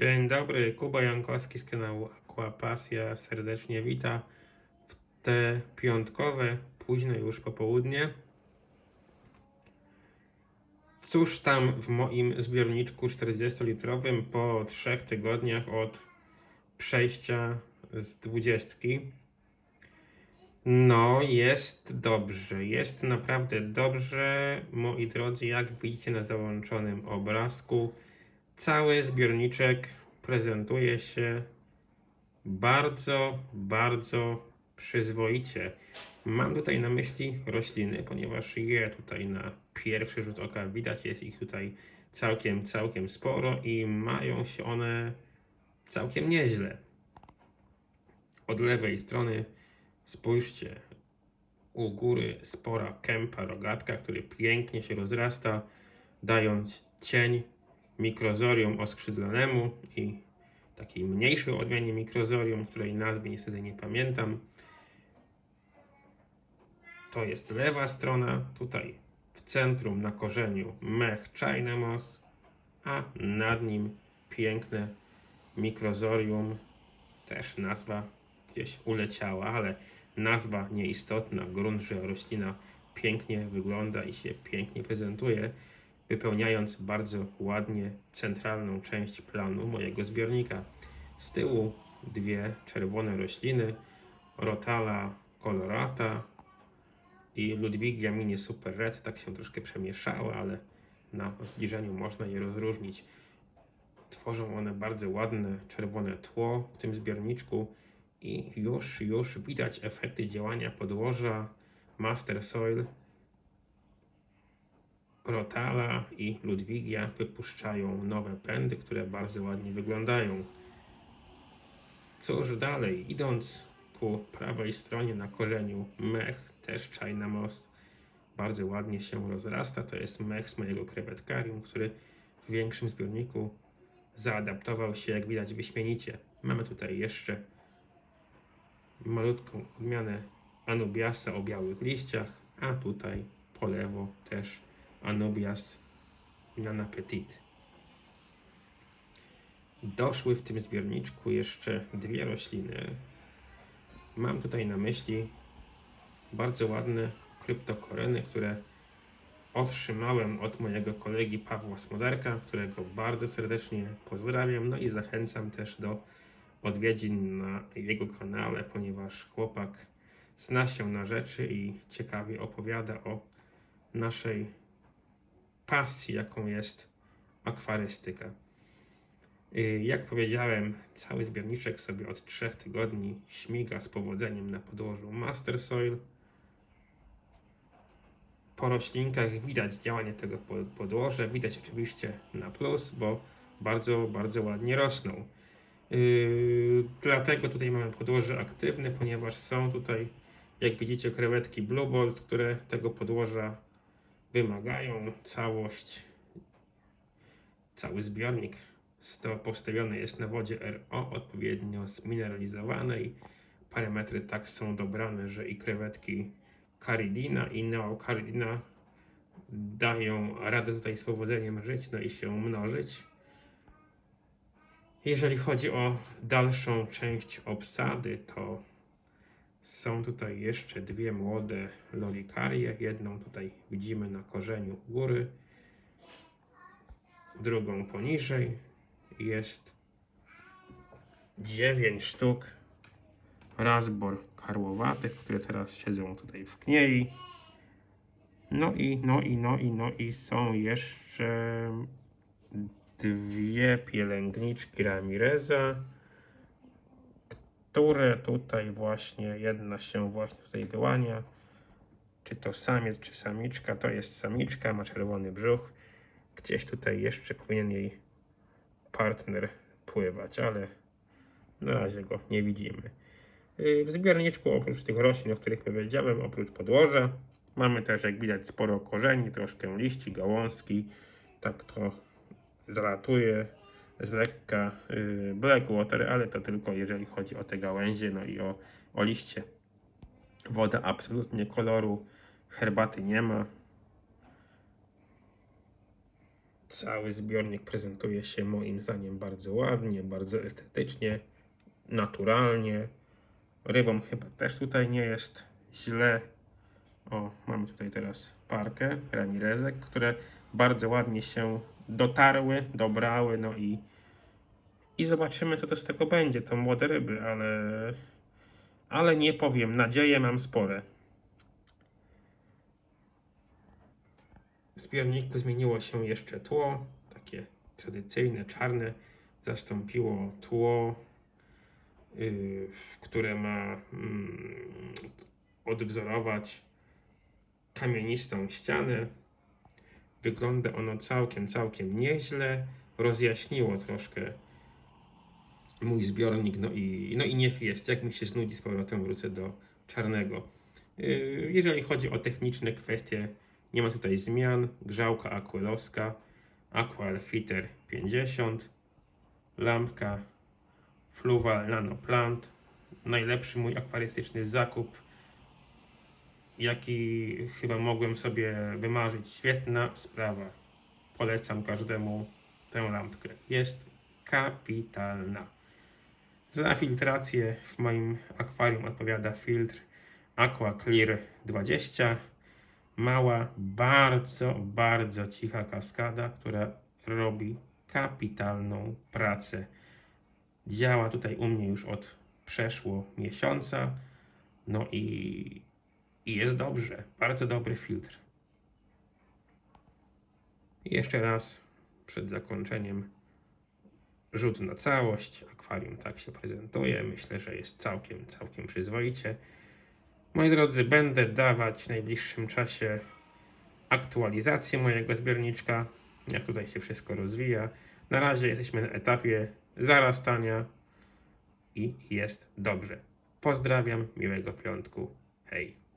Dzień dobry, Kuba Jankowski z kanału Aquapasja serdecznie wita w te piątkowe, późne już popołudnie. Cóż tam w moim zbiorniczku 40-litrowym po trzech tygodniach od przejścia z dwudziestki? No, jest dobrze, jest naprawdę dobrze, moi drodzy, jak widzicie na załączonym obrazku. Cały zbiorniczek prezentuje się bardzo, bardzo przyzwoicie. Mam tutaj na myśli rośliny, ponieważ je tutaj na pierwszy rzut oka widać, jest ich tutaj całkiem, całkiem sporo i mają się one całkiem nieźle. Od lewej strony spójrzcie, u góry spora kępa rogatka, który pięknie się rozrasta, dając cień mikrozorium oskrzydlonemu i takiej mniejszej odmianie mikrozorium, której nazwy niestety nie pamiętam. To jest lewa strona, tutaj w centrum na korzeniu mech China Moss, a nad nim piękne mikrozorium, też nazwa gdzieś uleciała, ale nazwa nieistotna, grunt, że roślina pięknie wygląda i się pięknie prezentuje, wypełniając bardzo ładnie centralną część planu mojego zbiornika. Z tyłu dwie czerwone rośliny, Rotala colorata i Ludwigia mini super red, tak się troszkę przemieszały, ale na zbliżeniu można je rozróżnić. Tworzą one bardzo ładne czerwone tło w tym zbiorniczku i już, już widać efekty działania podłoża Master Soil Rotala i Ludwigia wypuszczają nowe pędy, które bardzo ładnie wyglądają. Cóż dalej, idąc ku prawej stronie na korzeniu mech, też China Most, bardzo ładnie się rozrasta. To jest mech z mojego krewetkarium, który w większym zbiorniku zaadaptował się, jak widać, wyśmienicie. Mamy tutaj jeszcze malutką odmianę Anubiasa o białych liściach, a tutaj po lewo też Anubias non appetit. Doszły w tym zbiorniczku jeszcze dwie rośliny. Mam tutaj na myśli bardzo ładne kryptokoreny, które otrzymałem od mojego kolegi Pawła Smoderka, którego bardzo serdecznie pozdrawiam. No i zachęcam też do odwiedzin na jego kanale, ponieważ chłopak zna się na rzeczy i ciekawie opowiada o naszej pasji, jaką jest akwarystyka. Y, Jak powiedziałem, cały zbiorniczek sobie od trzech tygodni śmiga z powodzeniem na podłożu Master Soil. Po roślinkach widać działanie tego po- podłoża, widać oczywiście na plus, bo bardzo, bardzo ładnie rosną. Yy, dlatego tutaj mamy podłoże aktywne, ponieważ są tutaj, jak widzicie, krewetki Blue Bolt, które tego podłoża wymagają. Całość, cały zbiornik sto postawiony jest na wodzie RO odpowiednio zmineralizowanej. Parametry tak są dobrane, że i krewetki Caridina i Neocaridina dają radę tutaj z powodzeniem żyć, no i się mnożyć. Jeżeli chodzi o dalszą część obsady, to są tutaj jeszcze dwie młode lorikarie. Jedną tutaj widzimy na korzeniu góry, drugą poniżej. Jest dziewięć sztuk razbor karłowatych, które teraz siedzą tutaj w kniei. No i, no i, no i, no i są jeszcze dwie pielęgniczki Ramireza, które tutaj właśnie, jedna się właśnie tutaj wyłania. Czy to samiec, czy samiczka? To jest samiczka, ma czerwony brzuch. Gdzieś tutaj jeszcze powinien jej partner pływać, ale na razie go nie widzimy. Yy, W zbiorniczku oprócz tych roślin, o których powiedziałem, oprócz podłoża, mamy też, jak widać, sporo korzeni, troszkę liści, gałązki. Tak to zalatuje z lekka yy, blackwater, ale to tylko jeżeli chodzi o te gałęzie, no i o, o liście. Woda absolutnie koloru herbaty nie ma. Cały zbiornik prezentuje się moim zdaniem bardzo ładnie, bardzo estetycznie, naturalnie. Rybą chyba też tutaj nie jest źle. O, mamy tutaj teraz parkę ramirezek, które bardzo ładnie się dotarły, dobrały, no i i zobaczymy, co to z tego będzie. To młode ryby, ale ale nie powiem, nadzieje mam spore. W zbiorniku zmieniło się jeszcze tło, takie tradycyjne, czarne. Zastąpiło tło, yy, które ma mm, odwzorować kamienistą ścianę. Wygląda ono całkiem, całkiem nieźle. Rozjaśniło troszkę mój zbiornik, no i, no i niech jest. Jak mi się znudzi, z powrotem wrócę do czarnego. Yy, Jeżeli chodzi o techniczne kwestie, nie ma tutaj zmian. Grzałka aquelowska, Aqual Heater 50, lampka Fluval Nano Plant. Najlepszy mój akwarystyczny zakup, jaki chyba mogłem sobie wymarzyć. Świetna sprawa. Polecam każdemu tę lampkę. Jest kapitalna. Za filtrację w moim akwarium odpowiada filtr Aqua Clear 20. Mała, bardzo, bardzo cicha kaskada, która robi kapitalną pracę. Działa tutaj u mnie już od przeszło miesiąca. No i, i jest dobrze. Bardzo dobry filtr. I Jeszcze raz przed zakończeniem rzut na całość. Akwarium tak się prezentuje. Myślę, że jest całkiem, całkiem przyzwoicie. Moi drodzy, będę dawać w najbliższym czasie aktualizację mojego zbiorniczka, jak tutaj się wszystko rozwija. Na razie jesteśmy na etapie zarastania i jest dobrze. Pozdrawiam, miłego piątku. Hej.